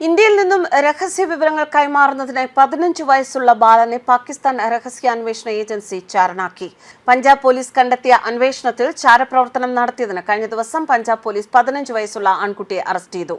ഇന്ത്യയിൽ നിന്നും രഹസ്യ വിവരങ്ങൾ കൈമാറുന്നതിനായി പതിനഞ്ച് വയസ്സുള്ള ബാലനെ പാകിസ്ഥാൻ രഹസ്യാന്വേഷണ ഏജൻസി ചാരനാക്കി പഞ്ചാബ് പോലീസ് കണ്ടെത്തിയ അന്വേഷണത്തിൽ ചാരപ്രവർത്തനം നടത്തിയതിന് കഴിഞ്ഞ ദിവസം പഞ്ചാബ് പോലീസ് പതിനഞ്ച് വയസ്സുള്ള ആൺകുട്ടിയെ അറസ്റ്റ് ചെയ്തു.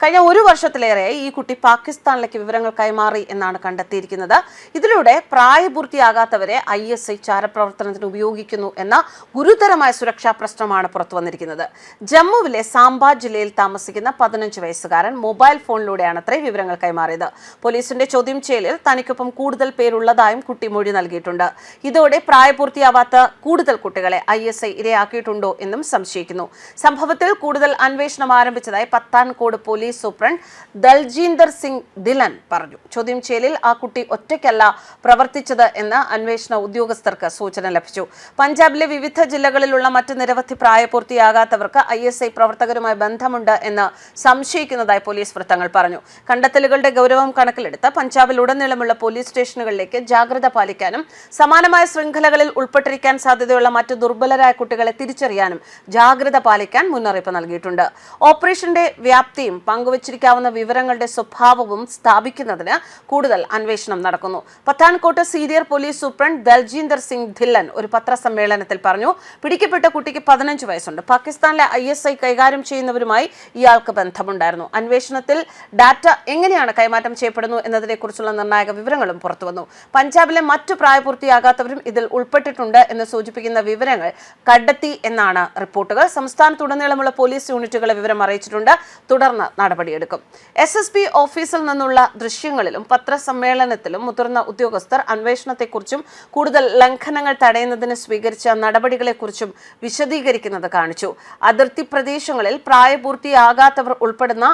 കഴിഞ്ഞ ഒരു വർഷത്തിലേറെ ഈ കുട്ടി പാകിസ്ഥാനിലേക്ക് വിവരങ്ങൾ കൈമാറി എന്നാണ് കണ്ടെത്തിയിരിക്കുന്നത്. ഇതിലൂടെ പ്രായപൂർത്തിയാകാത്തവരെ ഐ എസ് ഐ ചാരപ്രവർത്തനത്തിന് ഉപയോഗിക്കുന്നു എന്ന ഗുരുതരമായ സുരക്ഷാ പ്രശ്നമാണ് പുറത്തു വന്നിരിക്കുന്നത്. ജമ്മുവിലെ സാംബ ജില്ലയിൽ താമസിക്കുന്ന പതിനഞ്ച് വയസ്സുകാരൻ മൊബൈൽ ഫോണിലൂടെയാണ് അത്രയും വിവരങ്ങൾ കൈമാറിയത് പോലീസിന്റെ ചോദ്യം ചെയ്യലിൽ തനിക്കൊപ്പം കൂടുതൽ പേരുള്ളതായും കുട്ടി മൊഴി നൽകിയിട്ടുണ്ട്. ഇതോടെ പ്രായപൂർത്തിയാവാത്ത കൂടുതൽ കുട്ടികളെ ഐ എസ് ഐ ഇരയാക്കിയിട്ടുണ്ടോ എന്നും സംശയിക്കുന്നു. സംഭവത്തിൽ കൂടുതൽ അന്വേഷണം ആരംഭിച്ചതായി പത്താൻകോട് പോലീസ് സൂപ്രണ്ട് ദൽജീന്ദർ സിംഗ് ദിലൻ പറഞ്ഞു. ചോദ്യം ചെയ്യലിൽ ആ കുട്ടി ഒറ്റയ്ക്കല്ല പ്രവർത്തിച്ചത് എന്ന് അന്വേഷണ ഉദ്യോഗസ്ഥർക്ക് സൂചന ലഭിച്ചു. പഞ്ചാബിലെ വിവിധ ജില്ലകളിലുള്ള മറ്റ് നിരവധി പ്രായപൂർത്തിയാകാത്തവർക്ക് ഐ എസ് ഐ പ്രവർത്തകരുമായി ബന്ധമുണ്ട് എന്ന് സംശയിക്കുന്നതായി പോലീസ് വൃത്തങ്ങൾ പറഞ്ഞു. കണ്ടെത്തലുകളുടെ ഗൗരവം കണക്കിലെടുത്ത് പഞ്ചാബിലുടനീളമുള്ള പോലീസ് സ്റ്റേഷനുകളിലേക്ക് ജാഗ്രത പാലിക്കാനും സമാനമായ ശൃംഖലകളിൽ ഉൾപ്പെട്ടിരിക്കാൻ സാധ്യതയുള്ള മറ്റ് ദുർബലരായ കുട്ടികളെ തിരിച്ചറിയാനും ജാഗ്രത പാലിക്കാൻ മുന്നറിയിപ്പ് നൽകിയിട്ടുണ്ട്. ഓപ്പറേഷന്റെ വ്യാപ്തിയും പങ്കുവച്ചിരിക്കാവുന്ന വിവരങ്ങളുടെ സ്വഭാവവും സ്ഥാപിക്കുന്നതിന് കൂടുതൽ അന്വേഷണം നടക്കുന്നു. Pathankot senior police superintendent Daljinder Singh Dhillon ഒരു പത്രസമ്മേളനത്തിൽ പറഞ്ഞു പിടിക്കപ്പെട്ട കുട്ടിക്ക് പതിനഞ്ച് വയസ്സുണ്ട്. പാകിസ്ഥാനിലെ ഐ എസ് ഐ കൈകാര്യം ചെയ്യുന്നവരുമായി ഇയാൾക്ക് ബന്ധമുണ്ടായിരുന്നു. അന്വേഷണത്തിൽ ഡാറ്റ എങ്ങനെയാണ് കൈമാറ്റം ചെയ്യപ്പെടുന്നു എന്നതിനെക്കുറിച്ചുള്ള നിർണായക വിവരങ്ങളും പുറത്തുവന്നു. പഞ്ചാബിലെ മറ്റു പ്രായപൂർത്തിയാകാത്തവരും ഇതിൽ ഉൾപ്പെട്ടിട്ടുണ്ട് എന്ന് സൂചിപ്പിക്കുന്ന വിവരങ്ങൾ കണ്ടെത്തി എന്നാണ് റിപ്പോർട്ടുകൾ. സംസ്ഥാനത്തുടനീളമുള്ള പോലീസ് യൂണിറ്റുകളെ വിവരം അറിയിച്ചിട്ടുണ്ട്. തുടർന്ന് നടപടിയെടുക്കും. എസ് എസ് പി ഓഫീസിൽ നിന്നുള്ള ദൃശ്യങ്ങളിലും പത്രസമ്മേളനത്തിലും മുതിർന്ന ഉദ്യോഗസ്ഥർ അന്വേഷണത്തെക്കുറിച്ചും കൂടുതൽ ലംഘനങ്ങൾ തടയുന്നതിന് സ്വീകരിച്ച നടപടികളെക്കുറിച്ചും വിശദീകരിക്കുന്നത് കാണിച്ചു. അതിർത്തി പ്രദേശങ്ങളിൽ പ്രായപൂർത്തിയാകാത്തവർ ഉൾപ്പെടുന്ന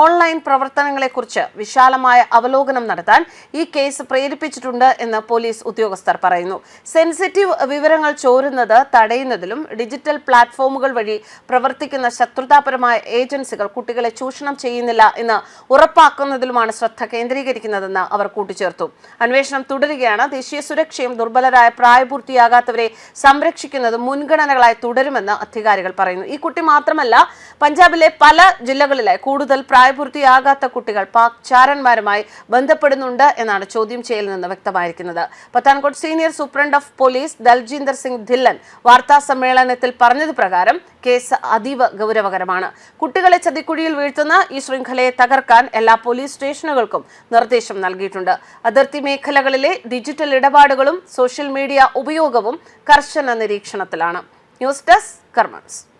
ഓൺലൈൻ പ്രവർത്തനങ്ങളെക്കുറിച്ച് വിശാലമായ അവലോകനം നടത്താൻ ഈ കേസ് പ്രേരിപ്പിച്ചിട്ടുണ്ട് എന്ന് പോലീസ് ഉദ്യോഗസ്ഥർ പറയുന്നു. സെൻസിറ്റീവ് വിവരങ്ങൾ ചോരുന്നത് തടയുന്നതിലും ഡിജിറ്റൽ പ്ലാറ്റ്ഫോമുകൾ വഴി പ്രവർത്തിക്കുന്ന ശത്രുതാപരമായ ഏജൻസികൾ കുട്ടികളെ ചൂഷണം ചെയ്യുന്നില്ല എന്ന് ഉറപ്പാക്കുന്നതിലുമാണ് ശ്രദ്ധ കേന്ദ്രീകരിക്കുന്നതെന്ന് അവർ കൂട്ടിച്ചേർത്തു. അന്വേഷണം തുടരുകയാണ്. ദേശീയ സുരക്ഷയും ദുർബലരായ പ്രായപൂർത്തിയാകാത്തവരെ സംരക്ഷിക്കുന്നത് മുൻഗണനകളായി തുടരുമെന്ന് അധികാരികൾ പറയുന്നു. ഈ കുട്ടി മാത്രമല്ല പഞ്ചാബിലെ പല ജില്ലകളിലെ കൂടുതൽ പ്രായപൂർത്തിയാകാത്ത കുട്ടികൾ പാക് ചാരന്മാരുമായി ബന്ധപ്പെടുന്നുണ്ട് എന്നാണ് ചോദ്യം ചെയ്യലിൽ നിന്ന് വ്യക്തമായിരിക്കുന്നത്. Pathankot senior superintendent of police Daljinder Singh Dhillon വാർത്താ സമ്മേളനത്തിൽ പറഞ്ഞത് പ്രകാരം കേസ് അതീവ ഗൗരവകരമാണ്. കുട്ടികളെ ചതിക്കുഴിയിൽ വീഴ്ത്തുന്ന ഈ ശൃംഖലയെ തകർക്കാൻ എല്ലാ പോലീസ് സ്റ്റേഷനുകൾക്കും നിർദ്ദേശം നൽകിയിട്ടുണ്ട്. അതിർത്തി മേഖലകളിലെ ഡിജിറ്റൽ ഇടപാടുകളും സോഷ്യൽ മീഡിയ ഉപയോഗവും കർശന നിരീക്ഷണത്തിലാണ്. News desk കർമ്മൻസ്